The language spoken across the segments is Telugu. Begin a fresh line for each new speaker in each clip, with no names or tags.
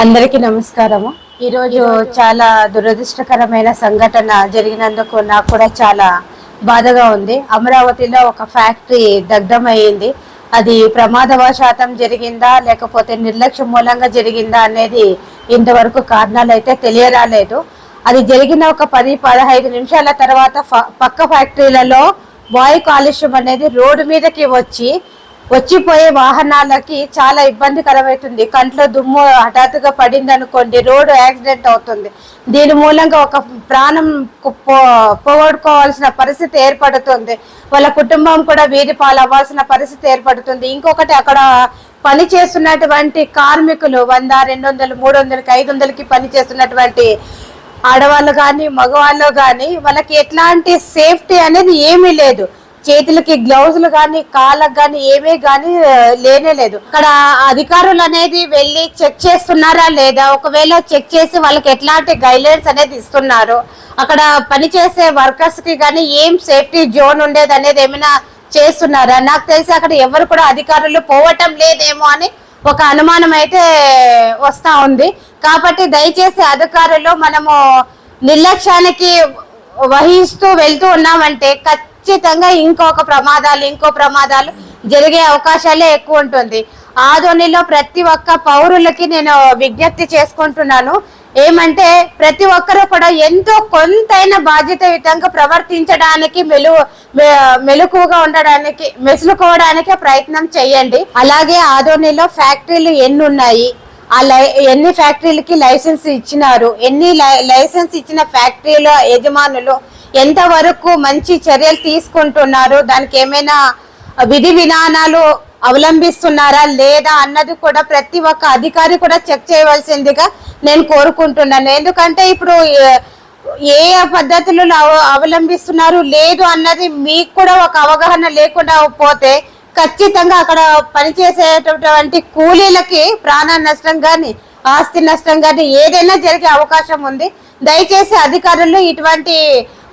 అందరికీ నమస్కారము. ఈరోజు చాలా దురదృష్టకరమైన సంఘటన జరిగినందుకు నాకు కూడా చాలా బాధగా ఉంది. అమరావతిలో ఒక ఫ్యాక్టరీ దగ్ధమయ్యింది. అది ప్రమాదవశాతం జరిగిందా లేకపోతే నిర్లక్ష్యం మూలంగా జరిగిందా అనేది ఇంతవరకు కారణాలు అయితే తెలియరాలేదు. అది జరిగిన ఒక పది పదహైదు నిమిషాల తర్వాత పక్క ఫ్యాక్టరీలలో వాయు కాలుష్యం అనేది రోడ్డు మీదకి వచ్చి వచ్చిపోయే వాహనాలకి చాలా ఇబ్బందికరమవుతుంది కంట్లో దుమ్ము హఠాత్తుగా పడింది అనుకోండి రోడ్డు యాక్సిడెంట్ అవుతుంది. దీని మూలంగా ఒక ప్రాణం కు- పో- పోగొట్టుకోవాల్సిన పరిస్థితి ఏర్పడుతుంది. వాళ్ళ కుటుంబం కూడా వీధి పాలు అవ్వాల్సిన పరిస్థితి ఏర్పడుతుంది. ఇంకొకటి అక్కడ పని చేస్తున్నటువంటి కార్మికులు వంద రెండు వందలు మూడు వందలకి ఐదు వందలకి పని చేస్తున్నటువంటి ఆడవాళ్ళు కానీ మగవాళ్ళు కానీ వాళ్ళకి ఎట్లాంటి సేఫ్టీ అనేది ఏమీ లేదు. చేతులకి గ్లౌజులు కానీ కాళ్ళకు కానీ ఏమీ కానీ లేనే లేదు. అక్కడ అధికారులు అనేది వెళ్ళి చెక్ చేస్తున్నారా లేదా? ఒకవేళ చెక్ చేసి వాళ్ళకి ఎట్లాంటి గైడ్లైన్స్ అనేది ఇస్తున్నారు? అక్కడ పనిచేసే వర్కర్స్కి కానీ ఏం సేఫ్టీ జోన్ ఉండేది అనేది ఏమైనా చేస్తున్నారా? నాకు తెలిసి అక్కడ ఎవరు కూడా అధికారులు పోవటం లేదేమో అని ఒక అనుమానం అయితే వస్తా ఉంది. కాబట్టి దయచేసి అధికారులు మనము నిర్లక్ష్యానికి వహిస్తూ వెళ్తూ ఉన్నామంటే ఖచ్చితంగా ఇంకొక ప్రమాదాలు ఇంకో ప్రమాదాలు జరిగే అవకాశాలే ఎక్కువ ఉంటుంది. ఆధోనిలో ప్రతి ఒక్క పౌరులకి నేను విజ్ఞప్తి చేసుకుంటున్నాను. ఏమంటే ప్రతి ఒక్కరూ కూడా ఎంతో కొంతైన బాధ్యతాయుతంగా ప్రవర్తించడానికి మెలు మె- మెలకువగా ఉండడానికి మెసులుకోవడానికి ప్రయత్నం చేయండి. అలాగే ఆధోనిలో ఫ్యాక్టరీలు ఎన్ని ఉన్నాయి ఆ లై ఎన్ని ఫ్యాక్టరీలకి లైసెన్స్ ఇచ్చినారు? ఎన్ని లై- లైసెన్స్ ఇచ్చిన ఫ్యాక్టరీల యజమానులు ఎంతవరకు మంచి చర్యలు తీసుకుంటున్నారు దానికి ఏమైనా విధి విధానాలు అవలంబిస్తున్నారా లేదా అన్నది కూడా ప్రతి ఒక్క అధికారి కూడా చెక్ చేయవలసిందిగా నేను కోరుకుంటున్నాను. ఎందుకంటే ఇప్పుడు ఏ- ఏ పద్ధతులను అవ- అవలంబిస్తున్నారు లేదు అన్నది మీకు కూడా ఒక అవగాహన లేకుండా పోతే ఖచ్చితంగా అక్కడ పనిచేసేటటువంటి కూలీలకి ప్రాణ నష్టం కానీ ఆస్తి నష్టం కానీ ఏదైనా జరిగే అవకాశం ఉంది. దయచేసి అధికారులు ఇటువంటి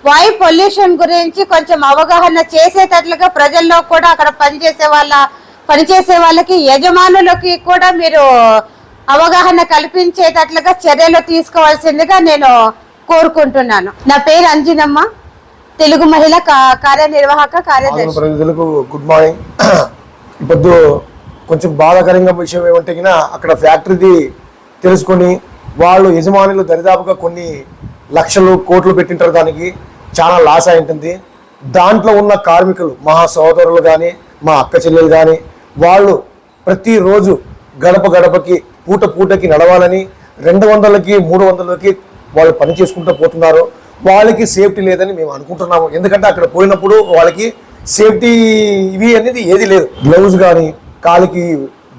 వాయు పొల్యూషన్ గురించి కొంచెం అవగాహన చేసేటట్లుగా ప్రజల్లో కూడా అక్కడ పనిచేసే వాళ్ళ పనిచేసే వాళ్ళకి యజమానులకి కూడా మీరు అవగాహన కల్పించేటట్లుగా చర్యలు తీసుకోవాల్సిందిగా నేను కోరుకుంటున్నాను. నా పేరు అంజనమ్మ. తెలుగు మహిళ కా- కార్యనిర్వాహక
ఆంధ్ర
కార్యదర్శి
గుడ్ మార్నింగ్. ఇప్పుడు కొంచెం బాధాకరంగా విషయం ఏమంటే అక్కడ ఫ్యాక్టరీది తెలుసుకొని వాళ్ళు యజమానులు దరిదాపుగా కొన్ని లక్షలు కోట్లు పెట్టింటారు దానికి. చాలా లాస్ అయి ఉంటుంది. దాంట్లో ఉన్న కార్మికులు మా సోదరులు కానీ మా అక్క చెల్లెలు కానీ వాళ్ళు ప్రతిరోజు గడప గడపకి పూట పూటకి నడవాలని రెండు వందలకి మూడు వందలకి వాళ్ళు పని చేసుకుంటూ పోతున్నారు. వాళ్ళకి సేఫ్టీ లేదని మేము అనుకుంటున్నాము. ఎందుకంటే అక్కడ పోయినప్పుడు వాళ్ళకి సేఫ్టీ ఇవి అనేది ఏది లేదు. గ్లౌజ్ కానీ కాలికి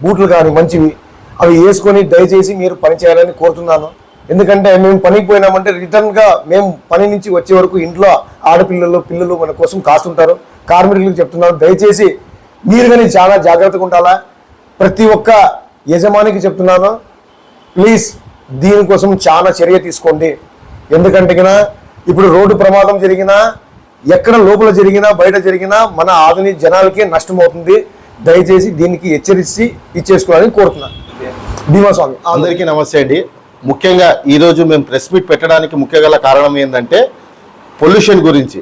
బూట్లు కానీ మంచివి. అవి వేసుకొని దయచేసి మీరు పని చేయాలని కోరుతున్నాను. ఎందుకంటే మేము పనికి పోయినామంటే రిటర్న్గా మేము పని నుంచి వచ్చే వరకు ఇంట్లో ఆడపిల్లలు పిల్లలు మన కోసం కాస్తుంటారు. కార్మికులకు చెప్తున్నాను దయచేసి మీరు కానీ చాలా జాగ్రత్తగా ఉండాలా? ప్రతి ఒక్క యజమానికి చెప్తున్నాను ప్లీజ్ దీనికోసం చాలా చర్య తీసుకోండి. ఎందుకంటే ఇప్పుడు రోడ్డు ప్రమాదం జరిగినా ఎక్కడ లోపల జరిగినా బయట జరిగినా మన ఆధునిక జనాలకే నష్టం అవుతుంది దయచేసి దీనికి హెచ్చరించి ఇచ్చేసుకోవాలని కోరుతున్నాను. భీమాస్వామి.
అందరికీ నమస్తే అండి. ముఖ్యంగా ఈరోజు మేము ప్రెస్ మీట్ పెట్టడానికి ముఖ్య గల కారణం ఏంటంటే పొల్యూషన్ గురించి.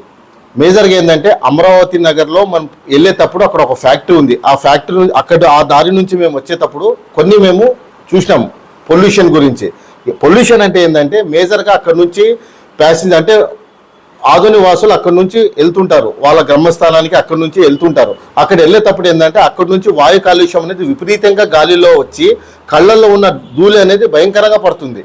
మేజర్గా ఏంటంటే అమరావతి నగర్లో మనం వెళ్ళేటప్పుడు అక్కడ ఒక ఫ్యాక్టరీ ఉంది. ఆ ఫ్యాక్టరీ అక్కడ ఆ దారి నుంచి మేము వచ్చేటప్పుడు కొన్ని మేము చూసినాం పొల్యూషన్ గురించి. పొల్యూషన్ అంటే ఏంటంటే మేజర్గా అక్కడ నుంచి ప్యాసింజర్ అంటే ఆధునిక వాసులు అక్కడ నుంచి వెళ్తుంటారు. వాళ్ళ గ్రహ్మస్థానానికి అక్కడ నుంచి వెళ్తుంటారు. అక్కడ వెళ్ళేటప్పుడు ఏంటంటే అక్కడ నుంచి వాయు కాలుష్యం అనేది విపరీతంగా గాలిలో వచ్చి కళ్ళల్లో ఉన్న ధూళి అనేది భయంకరంగా పడుతుంది.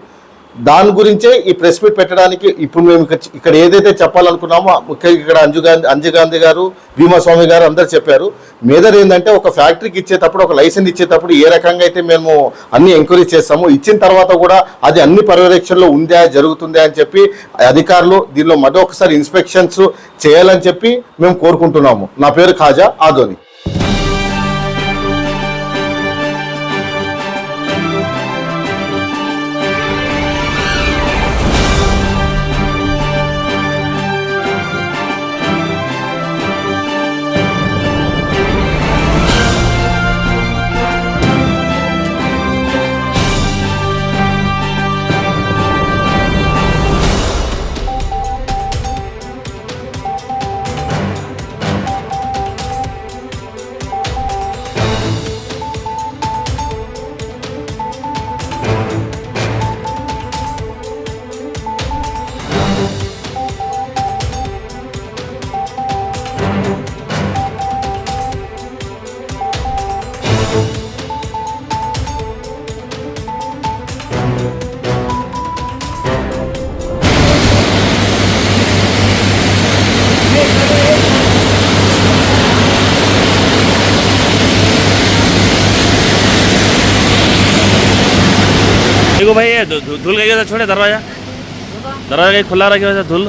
దాని గురించే ఈ ప్రెస్ మీట్ పెట్టడానికి ఇప్పుడు మేము ఇక్కడ- ఏదైతే చెప్పాలనుకున్నామో ముఖ్యంగా ఇక్కడ అంజు గాంధీ అంజు గాంధీ గారు భీమాస్వామి గారు అందరు చెప్పారు. మేదర్ ఏంటంటే ఒక ఫ్యాక్టరీకి ఇచ్చేటప్పుడు ఒక లైసెన్స్ ఇచ్చేటప్పుడు ఏ రకంగా అయితే మేము అన్ని ఎంక్వైరీ చేస్తామో ఇచ్చిన తర్వాత కూడా అది అన్ని పర్యవేక్షణలో ఉందా జరుగుతుందా అని చెప్పి అధికారులు దీనిలో మరొకసారి ఇన్స్పెక్షన్స్ చేయాలని చెప్పి మేము కోరుకుంటున్నాము. నా పేరు ఖాజా ఆధోని
देखो भाई ये धुल गई है छोड़े दरवाज़ा। दरवाज़ा कहीं खुला रखा है धुल।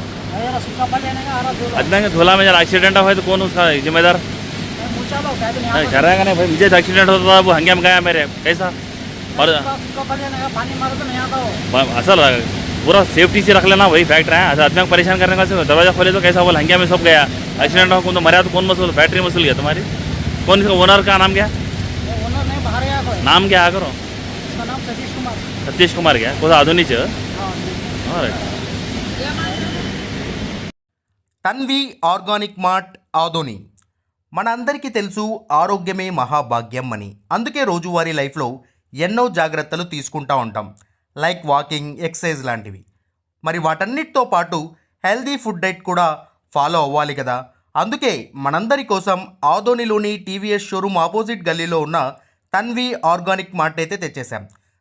अदना धुला में जरा एक्सीडेंट हुआ तो कौन उसका जिम्मेदार? नहीं, करेगा नहीं भाई? मुझे एक्सीडेंट होता था वो हंगाम गया मेरे। कैसा? और असल पूरा सेफ्टी से रख लेना वही फैक्ट्री है। आदमी को परेशान करने का दरवाज़ा खोले तो कैसा बोल हंगाम में सब गया। एक्सीडेंट हो कौन तो मरा तो कौन मसूल फैक्ट्री मसूल गया तुम्हारी? कौन इसका ओनर का नाम क्या? नाम क्या करो सतीश कुमार क्या कौन आधुनिक
తన్వి ఆర్గానిక్ మార్ట్ ఆదోని మన అందరికీ తెలుసు ఆరోగ్యమే మహాభాగ్యం అని అందుకే రోజువారీ లైఫ్లో ఎన్నో జాగ్రత్తలు తీసుకుంటా ఉంటాం లైక్ వాకింగ్ ఎక్సర్సైజ్ లాంటివి మరి వాటన్నిటితో పాటు హెల్దీ ఫుడ్ డైట్ కూడా ఫాలో అవ్వాలి కదా అందుకే మనందరి కోసం ఆదోనిలోని టీవీఎస్ షోరూమ్ ఆపోజిట్ గల్లీలో ఉన్న తన్వి ఆర్గానిక్ మార్ట్ అయితే తెచ్చేసాం